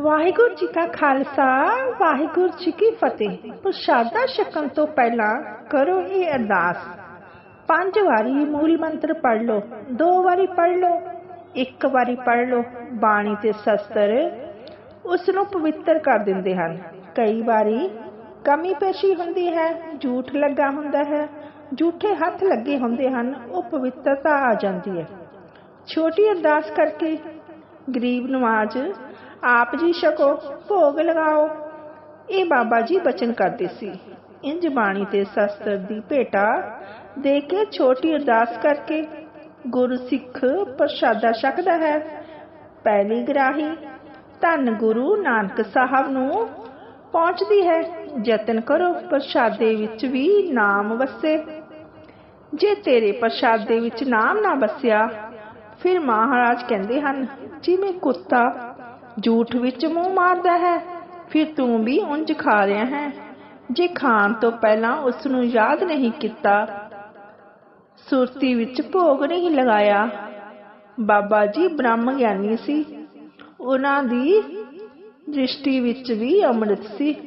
ਵਾਹਿਗੁਰੂ ਜੀ ਕਾ ਖਾਲਸਾ, ਵਾਹਿਗੁਰੂ ਜੀ ਕੀ ਫਤਿਹ। ਪ੍ਰਸ਼ਾਦਾ ਛਕਣ ਤੋਂ ਪਹਿਲਾਂ ਕਰੋ ਇਹ ਅਰਦਾਸ। ਪੰਜ ਵਾਰੀ ਮੂਲ ਮੰਤਰ ਪੜ੍ਹ ਲਓ, ਦੋ ਵਾਰੀ ਪੜ੍ਹ ਲਓ, ਇੱਕ ਵਾਰੀ ਪੜ੍ਹ ਲਓ, ਬਾਣੀ ਤੇ ਸ਼ਸਤਰ ਉਸ ਨੂੰ ਪਵਿੱਤਰ ਕਰ ਦਿੰਦੇ ਹਨ। ਕਈ ਵਾਰੀ ਕਮੀ ਪੇਸ਼ੀ ਹੁੰਦੀ ਹੈ, ਝੂਠ ਲੱਗਾ ਹੁੰਦਾ ਹੈ, ਝੂਠੇ ਹੱਥ ਲੱਗੇ ਹੁੰਦੇ ਹਨ, ਉਹ ਪਵਿੱਤਰਤਾ ਆ ਜਾਂਦੀ ਹੈ। ਛੋਟੀ ਅਰਦਾਸ ਕਰਕੇ ਗਰੀਬ ਨਵਾਜ ਆਪ ਜੀ ਛਕੋ, ਭੋਗ ਲਗਾਓ। ਇਹ ਬਾਬਾ ਜੀ ਬਚਨ ਕਰਦੇ ਸੀ। ਇੰਜ ਬਾਣੀ ਤੇ ਸ਼ਸਤਰ ਦੀ ਭੇਟਾ ਦੇ ਕੇ ਛੋਟੀ ਅਰਦਾਸ ਕਰਕੇ ਗੁਰੂ ਸਿੱਖ ਪ੍ਰਸ਼ਾਦਾ ਛਕਦਾ ਹੈ। ਪਹਿਲੀ ਗਰਾਹੀ ਧੰਨ ਗੁਰੂ ਨਾਨਕ ਸਾਹਿਬ ਨੂੰ ਪਹੁੰਚਦੀ ਹੈ। ਯਤਨ ਕਰੋ ਪ੍ਰਸ਼ਾਦੇ ਵਿੱਚ ਵੀ ਨਾਮ ਵਸੇ। ਜੇ ਤੇਰੇ ਪ੍ਰਸ਼ਾਦੇ ਵਿੱਚ ਨਾਮ ਨਾ ਵਸਿਆ, ਫਿਰ ਮਹਾਰਾਜ ਕਹਿੰਦੇ ਹਨ, ਜਿਵੇਂ ਕੁੱਤਾ ਝੂਠ ਵਿੱਚ ਮੂੰਹ ਮਾਰਦਾ ਹੈ। ਫਿਰ ਤੂੰ ਵੀ ਉਂਝ ਖਾ ਰਿਹਾ ਹੈ। ਜੇ ਖਾਣ ਤੋਂ ਪਹਿਲਾਂ ਉਸ ਨੂੰ ਯਾਦ ਨਹੀਂ ਕੀਤਾ, ਸੁਰਤੀ ਵਿੱਚ ਭੋਗ ਨਹੀਂ ਲਗਾਇਆ। ਬਾਬਾ ਜੀ ਬ੍ਰਹਮ ਗਿਆਨੀ ਸੀ। ਉਹਨਾਂ ਦੀ ਦ੍ਰਿਸ਼ਟੀ ਵਿੱਚ ਵੀ ਅੰਮ੍ਰਿਤ ਸੀ।